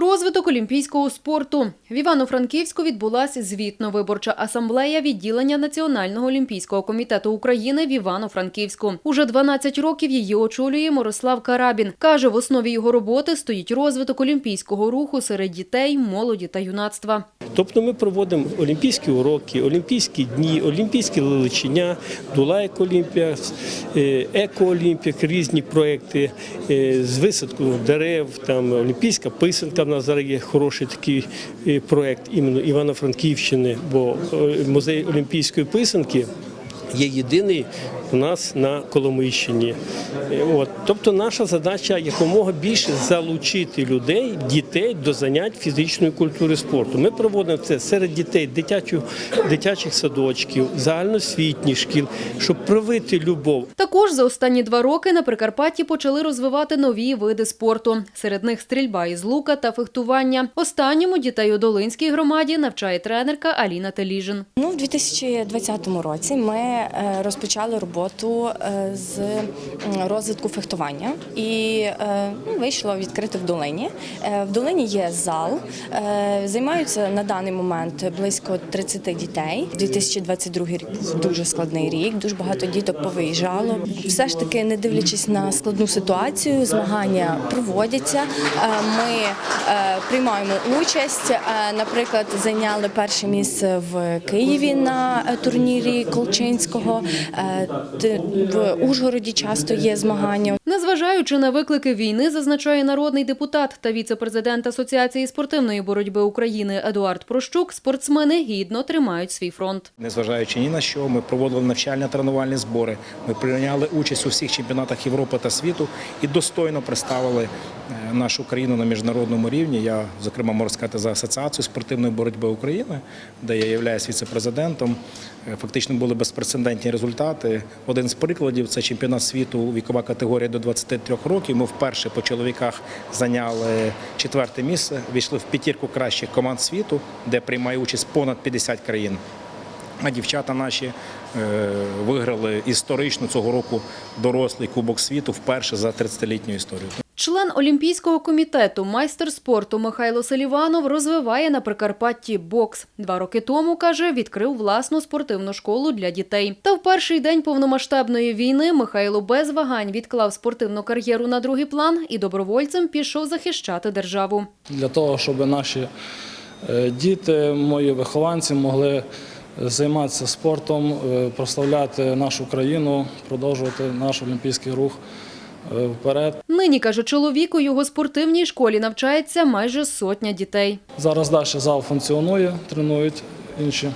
Розвиток олімпійського спорту в Івано-Франківську відбулася звітно-виборча асамблея відділення Національного олімпійського комітету України в Івано-Франківську. Уже 12 років її очолює Мирослав Карабін. каже, в основі його роботи стоїть розвиток олімпійського руху серед дітей, молоді та юнацтва. Тобто ми проводимо олімпійські уроки, олімпійські дні, олімпійські лиличення, Дулайк Олімпіа, е, Еко-Олімпік, різні проекти е, з висадку дерев, там олімпійська писанка. Нас зараз є хороший такий е, проект іменно Івано-Франківщини, бо е, музей олімпійської писанки. Є єдиний у нас на Коломийщині. Е, От. Тобто наша задача якомога більше залучити людей, дітей до занять фізичної культури спорту. Ми проводимо це серед дітей дитячу, дитячих садочків, загальноосвітніх шкіл, щоб привити любов. Також за останні два роки на Прикарпатті почали розвивати нові види спорту. Серед них стрільба із лука та фехтування. Останньому дітей у Долинській громаді навчає тренерка Аліна Теліжин. Ну, в 2020 році ми е, розпочали роботу е, з розвитку фехтування і е, ну, вийшло відкрити в долині. Е, В долині є зал. Займаються на даний момент близько 30 дітей. 2022 рік був дуже складний рік. Дуже багато діток повиїжджало. Все ж таки, не дивлячись на складну ситуацію, змагання проводяться. Ми приймаємо участь. Наприклад, зайняли перше місце в Києві на турнірі Колчинського. В Ужгороді часто є змагання. Незважаючи на виклики війни, зазначає народний депутат та віце-президент Асоціації спортивної боротьби України Едуард Прощук, спортсмени гідно тримають свій фронт. Незважаючи ні на що, ми проводили навчально-тренувальні збори. Ми прийняли участь у всіх чемпіонатах Європи та світу і достойно представили е, нашу країну на міжнародному рівні. Я, зокрема, можу сказати за асоціацію спортивної боротьби України, де я являюсь віце-президентом. Е, Фактично були безпрецедентні результати. Один з прикладів це чемпіонат світу вікова категорія до 23 років. Ми вперше по чоловіках зайняли четверте місце, війшли в п'ятірку кращих команд світу, де приймає участь понад 50 країн. А дівчата наші е, виграли історично цього року дорослий кубок світу вперше за 30-літню історію. Член Олімпійського комітету, майстер спорту Михайло Селіванов розвиває на Прикарпатті бокс. Два роки тому, каже, відкрив власну спортивну школу для дітей. Та в перший день повномасштабної війни Михайло без вагань відклав спортивну кар'єру на другий план і добровольцем пішов захищати державу. для того, щоб наші е, діти, мої вихованці могли займатися спортом, е, прославляти нашу країну, продовжувати наш олімпійський рух е, вперед. Нині, каже чоловік, у його спортивній школі навчається майже сотня дітей. Зараз далі зал функціонує, тренують інші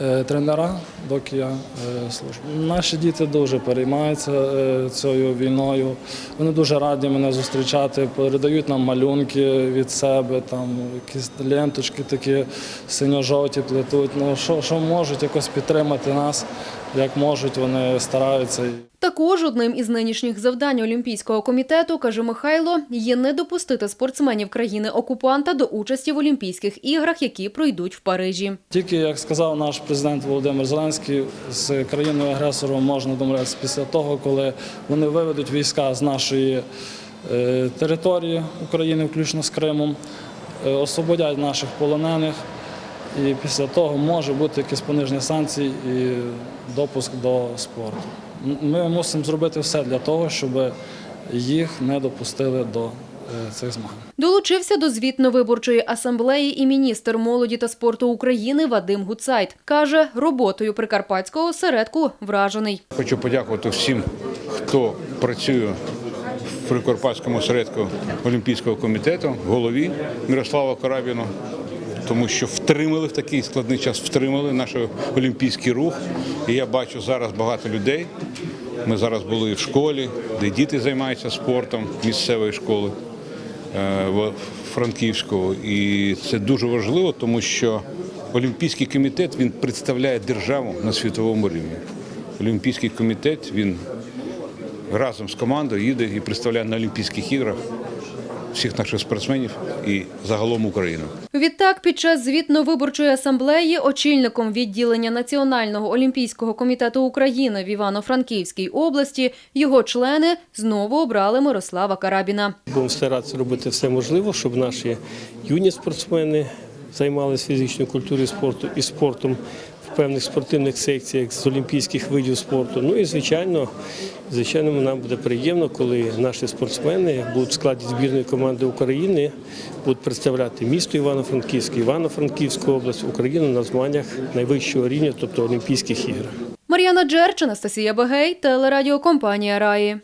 е, тренера, доки я е, служу. Наші діти дуже переймаються е, цією війною. Вони дуже раді мене зустрічати, передають нам малюнки від себе, там якісь ленточки такі синьо-жовті плетуть. Ну що, що можуть якось підтримати нас, як можуть, вони стараються. Також одним із нинішніх завдань Олімпійського комітету, каже Михайло, є не допустити спортсменів країни-окупанта до участі в Олімпійських іграх, які пройдуть в Парижі. Тільки, як сказав наш президент Володимир Зеленський, з країною-агресором можна домовлятися після того, коли вони виведуть війська з нашої е, території України, включно з Кримом, е, освободять наших полонених. І після того може бути якесь пониження санкцій і допуск до спорту. Ми мусимо зробити все для того, щоб їх не допустили до е, цих змагань. Долучився до звітно-виборчої асамблеї і міністр молоді та спорту України Вадим Гуцайт. Каже, роботою прикарпатського осередку вражений. Хочу подякувати всім, хто працює в Прикарпатському осередку Олімпійського комітету, голові Мирослава Карабіну, тому що втримали в такий складний час, втримали наш олімпійський рух. І я бачу зараз багато людей. Ми зараз були в школі, де діти займаються спортом місцевої школи е, в Франківську. І це дуже важливо, тому що Олімпійський комітет він представляє державу на світовому рівні. Олімпійський комітет він разом з командою їде і представляє на Олімпійських іграх всіх наших спортсменів і загалом Україну. Відтак, під час звітно-виборчої асамблеї очільником відділення Національного олімпійського комітету України в Івано-Франківській області його члени знову обрали Мирослава Карабіна. Будемо старатися робити все можливе, щоб наші юні спортсмени займалися фізичною культурою спорту і спортом певних спортивних секціях з олімпійських видів спорту. Ну і звичайно, звичайно, нам буде приємно, коли наші спортсмени будуть в складі збірної команди України, будуть представляти місто Івано-Франківськ, Івано-Франківську область, Україну на змаганнях найвищого рівня, тобто Олімпійських ігор. Мар'яна Джерч, Анастасія Бегей, телерадіокомпанія Раї.